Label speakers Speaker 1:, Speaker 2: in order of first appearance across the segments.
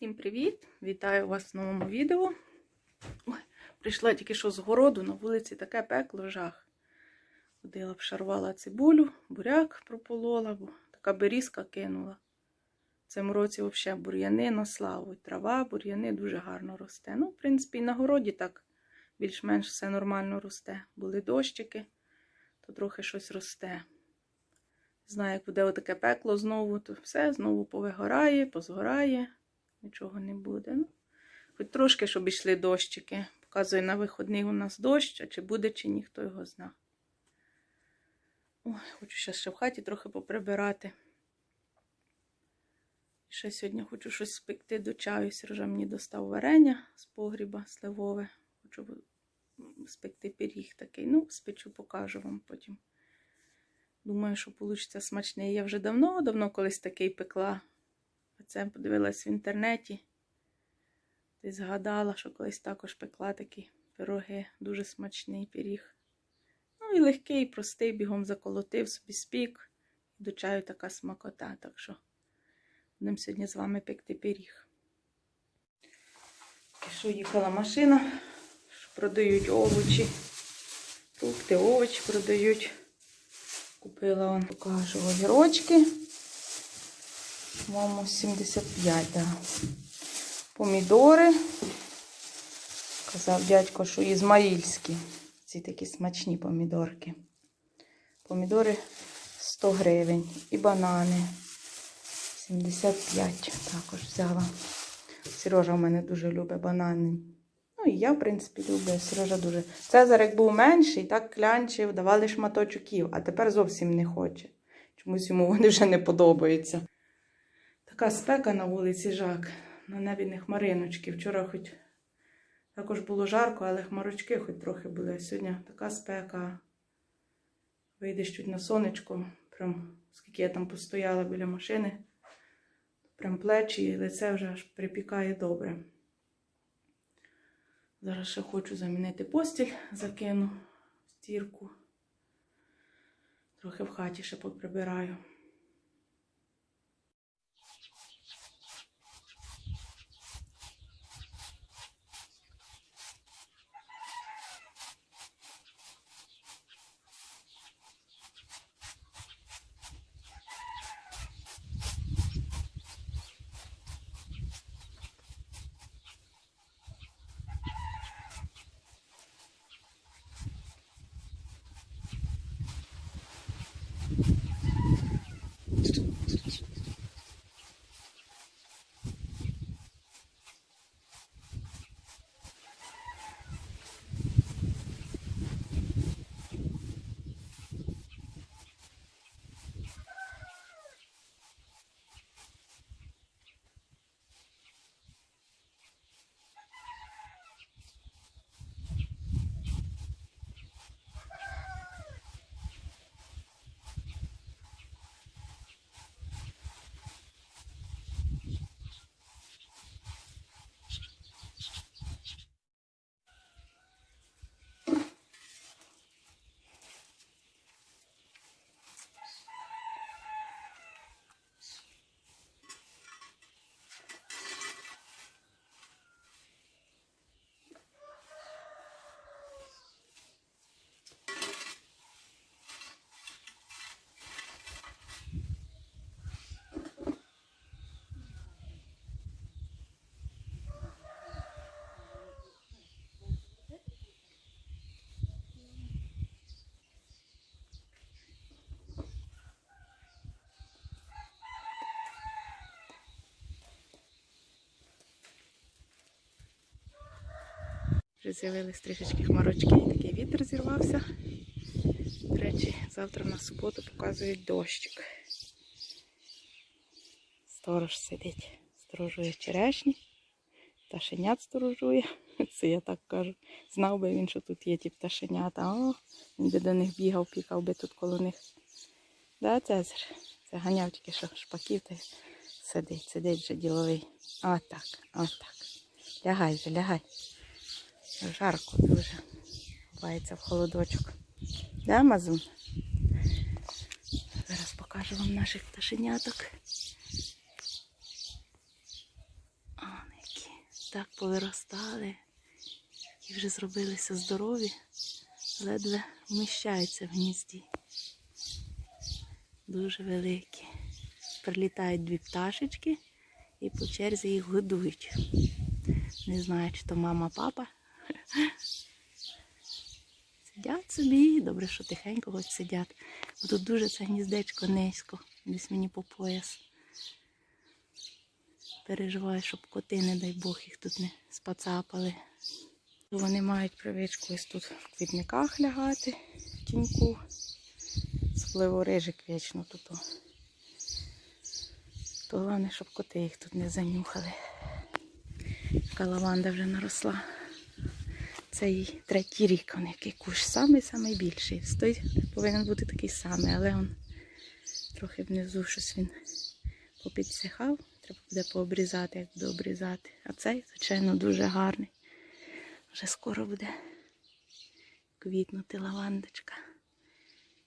Speaker 1: Всім привіт! Вітаю вас в новому відео. Ой, прийшла тільки що з городу, на вулиці таке пекло жах. Ходила, обшарувала цибулю, буряк прополола, така берізка кинула. В цьому році взагалі бур'яни на славу. Трава, бур'яни дуже гарно росте. Ну, в принципі, і на городі так більш-менш все нормально росте. Були дощики, то трохи щось росте. Знаю, як буде отаке пекло знову, то все знову повигорає, позгорає, нічого не буде. Ну, хоч трошки, щоб йшли дощики. Показує на виходних у нас дощ, а чи буде, чи ні, хто його зна. Ой, хочу ще ще в хаті трохи поприбирати. Ще сьогодні хочу щось спекти до чаю. Сережа мені достав варення з погріба сливове. Хочу спекти пиріг такий. Ну, спечу, покажу вам потім. Думаю, що вийде смачний. Я вже давно-давно колись такий пекла. Це подивилась в інтернеті. Ти згадала, що колись також пекла такі пироги. Дуже смачний пиріг. Ну і легкий, простий, бігом заколотив, собі спік. До чаю така смакота. Так що будемо сьогодні з вами пекти пиріг. Що їхала машина, що продають овочі, фрукти, овочі продають. Купила он, покажу огірочки. По-моєму, 75, да. Помідори. Казав дядько, що ізмаїльські. Ці такі смачні помідорки. Помідори 100 гривень. І банани 75 також взяла. Сережа в мене дуже любить банани. Ну і я, в принципі, люблю. Сережа дуже. Цезарик був менший, так клянчив, давали шматочків, а тепер зовсім не хоче. Чомусь йому вони вже не подобаються. Така спека на вулиці Жак. На небі не хмариночки. Вчора хоч також було жарко, але хмарочки хоч трохи були. Сьогодні така спека. Вийдеш чуть на сонечко. Прям скільки я там постояла біля машини. Прям плечі і лице вже аж припікає добре. Зараз ще хочу замінити постіль, закину стірку. Трохи в хаті ще поприбираю. Вже з'явились трішечки хмарочки, такий вітер зірвався. До речі, завтра на суботу показують дощик. Сторож сидить, сторожує черешні, пташенят сторожує. Це я так кажу. Знав би він, що тут є ті пташенята. О, він би до них бігав, пікав би тут коло них. Да, Цезар? Це ганяв тільки що шпаків та сидить, сидить вже діловий. Отак, отак. Лягай вже, лягай. Жарко дуже. Ховається в холодочок. Да, Мазун? Зараз покажу вам наших пташеняток. О, так повиростали і вже зробилися здорові, ледве вміщаються в гнізді. Дуже великі. Прилітають дві пташечки і по черзі їх годують. Не знаю, чи то мама, папа. Сидять собі, добре, що тихенько хоч сидять. Тут дуже це гніздечко низько, десь мені по пояс. Переживаю, щоб коти, не дай Бог, їх тут не спацапали. Вони мають привичку ось тут в квітниках лягати, в тіньку. Особливо рижик вічно тут. о. То головне, щоб коти їх тут не занюхали. Така лаванда вже наросла. Це їй третій рік, он який кущ самий-самий більший. Той повинен бути такий самий, але он трохи внизу щось він попідсихав. Треба буде пообрізати, як буде обрізати. А цей, звичайно, дуже гарний. Вже скоро буде квітнути лавандочка.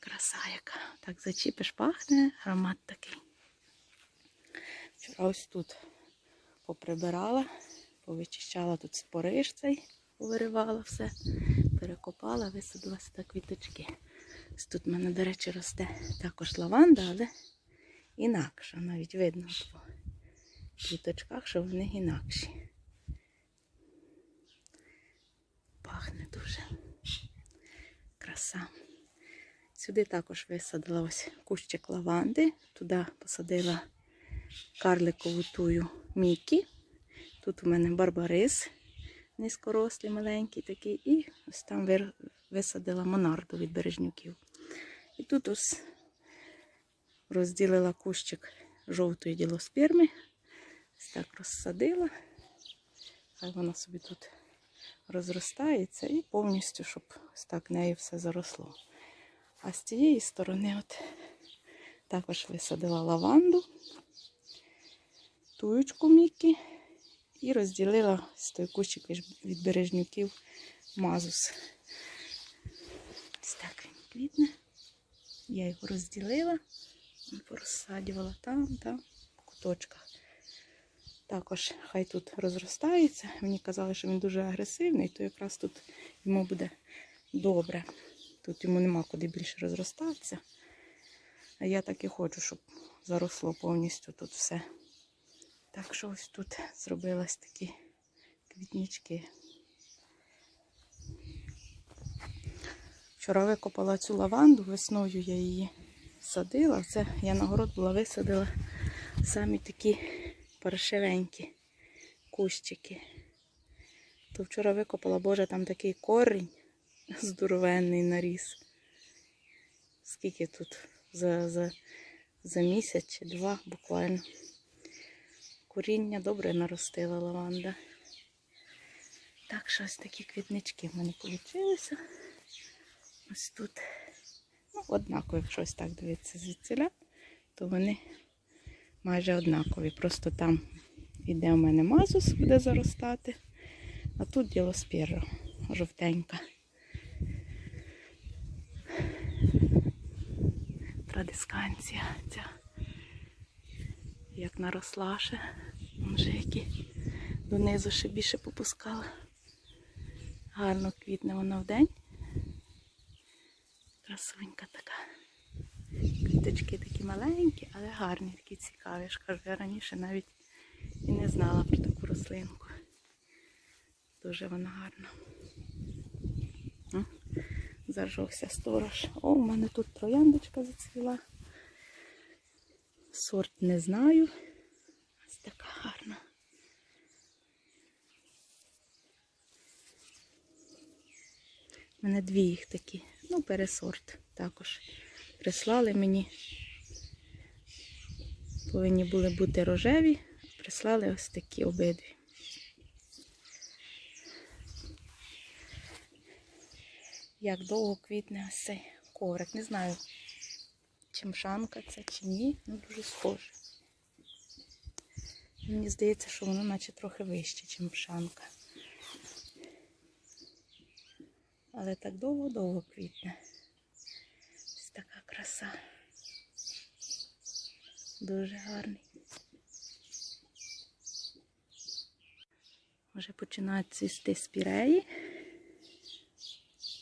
Speaker 1: Краса яка. Так зачіпиш, пахне, аромат такий. Вчора ось тут поприбирала, повичищала тут спориш цей, повиривала все, перекопала, висадила сюди квіточки. Ось тут в мене, до речі, росте також лаванда, але інакша. Навіть видно по квіточках, що вони інакші. Пахне дуже. Краса. Сюди також висадила ось кущик лаванди. Туди посадила карликову тую Мікі. Тут у мене барбарис низькорослий, маленький такий. І ось там висадила монарду від бережнюків. І тут ось розділила кущик жовтої ділосперми. Ось так розсадила. Хай вона собі тут розростається і повністю, щоб ось так нею все заросло. А з цієї сторони от також висадила лаванду, туючку Мікі і розділила з той кущик від- бережнюків мазус. Ось так він квітне. Я його розділила, порозсадювала там, там, в куточках. Також хай тут розростається. Мені казали, що він дуже агресивний, то якраз тут йому буде добре. Тут йому нема куди більше розростатися. А я так і хочу, щоб заросло повністю тут все. Так що ось тут зробились такі квітнички. Вчора викопала цю лаванду, весною я її садила. Це я на город була висадила самі такі паршивенькі кущики. То вчора викопала, боже, там такий корінь здоровенний наріс. Скільки тут за, за, за місяць чи два буквально. Коріння добре наростила лаванда. Так що ось такі квітнички в мене вийшли. Ось тут. Ну, однаково, якщо так дивитися звідсіля, то вони майже однакові. Просто там іде у мене мазус, буде заростати, а тут ділоспіра жовтенька. Традисканція ця. Як наросла ще. Вже які донизу ще більше попускала. Гарно квітне вона вдень. Красунька така. Квіточки такі маленькі, але гарні, такі цікаві. Я ж кажу, я раніше навіть і не знала про таку рослинку. Дуже вона гарна. М, Зажовся сторож. О, у мене тут трояндочка зацвіла. Сорт не знаю. Ось така гарна. У мене дві їх такі. Ну, пересорт також. Прислали мені. Повинні були бути рожеві, прислали ось такі обидві. Як довго квітне ось цей коврик. Не знаю, чи мшанка це чи ні, ну дуже схоже. Мені здається, що воно наче трохи вище, ніж мшанка. Але так довго-довго квітне. Ось така краса. Дуже гарний. Вже починають цвісти спіреї.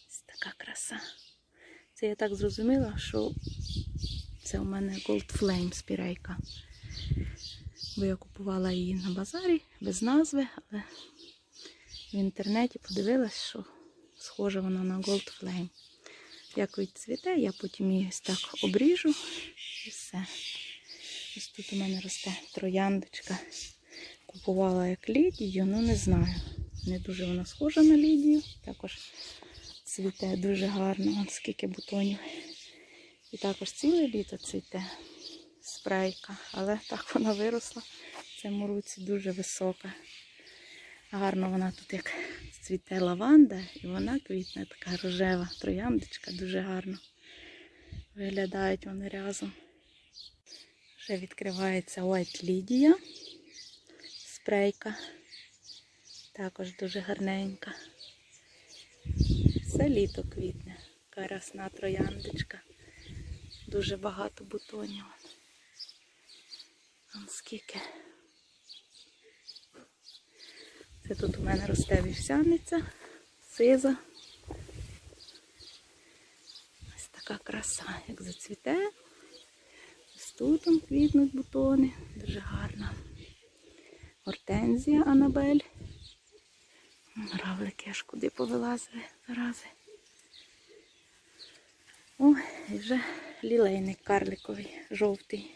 Speaker 1: Ось така краса. Це я так зрозуміла, що це у мене Gold Flame спірейка. Бо я купувала її на базарі без назви, але в інтернеті подивилась, що схожа вона на Gold Flame. Як відцвіте, я потім її ось так обріжу і все. Ось тут у мене росте трояндочка. Купувала як Лідію, ну не знаю. Не дуже вона схожа на Лідію. Також цвіте дуже гарно, Вон скільки бутонів. І також ціле літо цвіте спрейка, але так вона виросла в цьому році дуже висока. Гарно вона тут як цвіте лаванда, і вона квітне така рожева трояндочка, дуже гарно. Виглядають вони разом. Вже відкривається White Lydia, спрейка. Також дуже гарненька. Все літо квітне. Така рясна трояндочка. Дуже багато бутонів. Вон скільки. Це тут у мене росте вівсяниця, сиза. Ось така краса, як зацвіте. Ось тут квітнуть бутони. Дуже гарна. Гортензія Анабель. Равлики аж куди повилазили зарази. О, і вже лілейник карликовий, жовтий.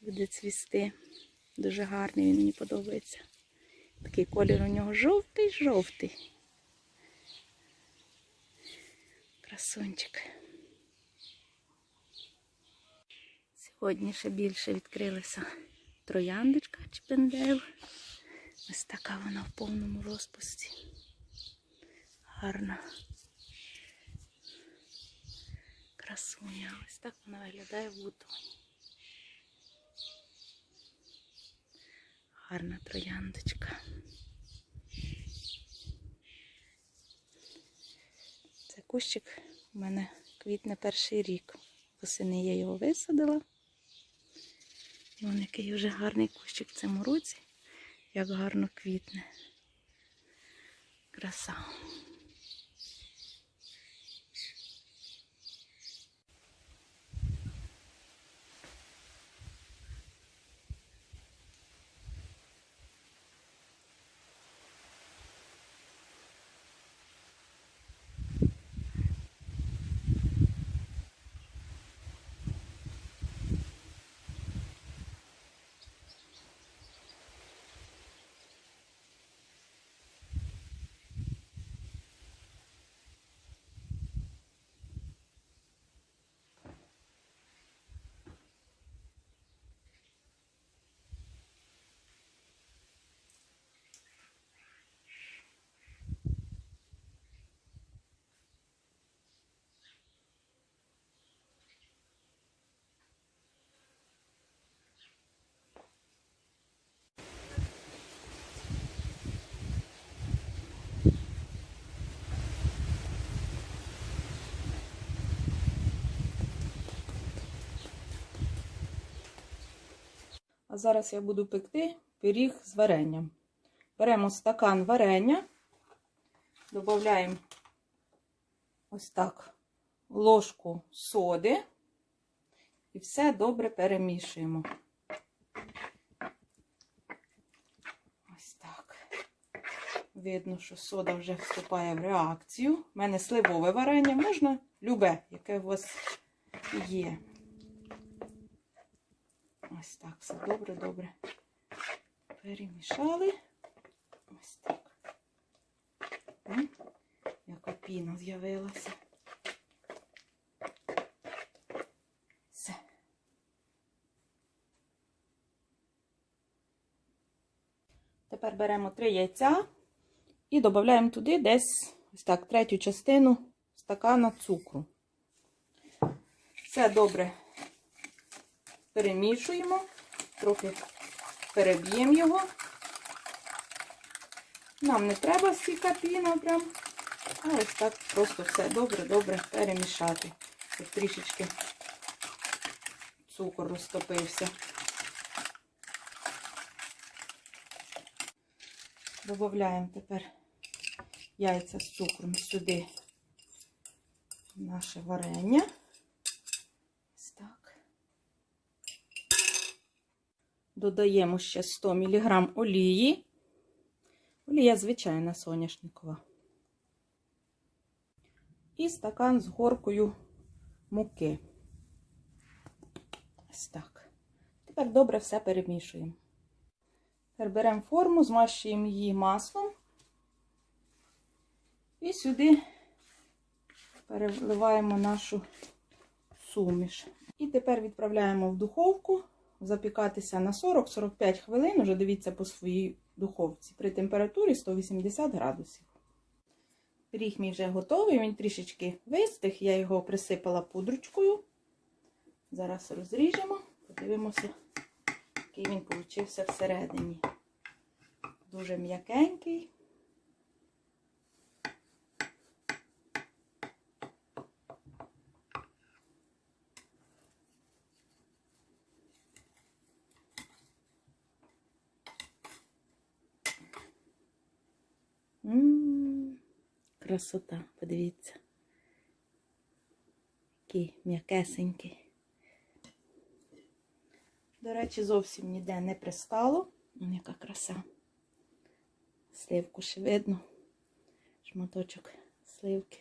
Speaker 1: Буде цвісти. Дуже гарний, він мені подобається. Такий колір у нього жовтий-жовтий. Красунчик. Сьогодні ще більше відкрилася трояндочка Чіпендейл. Ось така вона в повному розпусті. Гарна. Красуня. Ось так вона виглядає в бутоні. Гарна трояндочка. Це кущик у мене квітне перший рік. Восени я його висадила. І Вон який вже гарний кущик в цьому році. Як гарно квітне. Краса. Зараз я буду пекти пиріг з варенням. Беремо стакан варення, додаємо ось так ложку соди і все добре перемішуємо. Ось так. Видно, що сода вже вступає в реакцію. У мене сливове варення, можна любе, яке у вас є. Ось так, все добре-добре перемішали. Ось так. М, Яка піна з'явилася. Все. Тепер беремо три яйця і додаємо туди десь ось так третю частину стакана цукру. Все добре перемішуємо, трохи переб'ємо його. Нам не треба стільки піна прям, а ось так просто все добре-добре перемішати. Щоб трішечки цукор розтопився. Додаємо тепер яйця з цукром сюди наше варення. Ось так. Додаємо ще 100 мг олії. Олія звичайна соняшникова. І стакан з горкою муки. Ось так. Тепер добре все перемішуємо. Тепер беремо форму, змащуємо її маслом. І сюди переливаємо нашу суміш. І тепер відправляємо в духовку запікатися на 40-45 хвилин. Уже дивіться по своїй духовці при температурі 180 градусів. Пиріг мій вже готовий, він трішечки вистиг, я його присипала пудручкою. Зараз розріжемо, подивимося, який він получився всередині. Дуже м'якенький. М, Красота, подивіться. Який м'якесенький. До речі, зовсім ніде не пристало. Вон яка краса. Сливку ще видно. Шматочок сливки.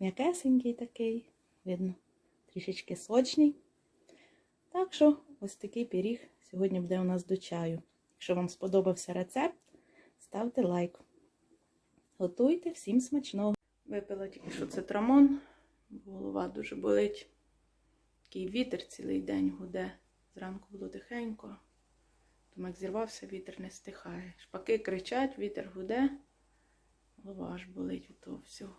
Speaker 1: М'якесенький такий, видно, трішечки сочний. Так що, ось такий пиріг сьогодні буде у нас до чаю. Якщо вам сподобався рецепт, ставте лайк. Готуйте всім смачного. Випила тільки що цитрамон, бо голова дуже болить. Такий вітер цілий день гуде. Зранку було тихенько. Тому як зірвався, вітер не стихає. Шпаки кричать, вітер гуде. Голова аж болить від того всього.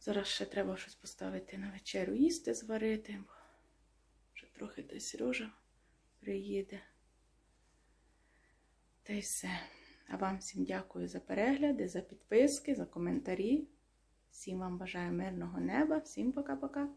Speaker 1: Зараз ще треба щось поставити на вечерю, їсти, зварити, бо вже трохи та Сережа приїде. Та й все. А вам всім дякую за перегляди, за підписки, за коментарі. Всім вам бажаю мирного неба. Всім пока-пока.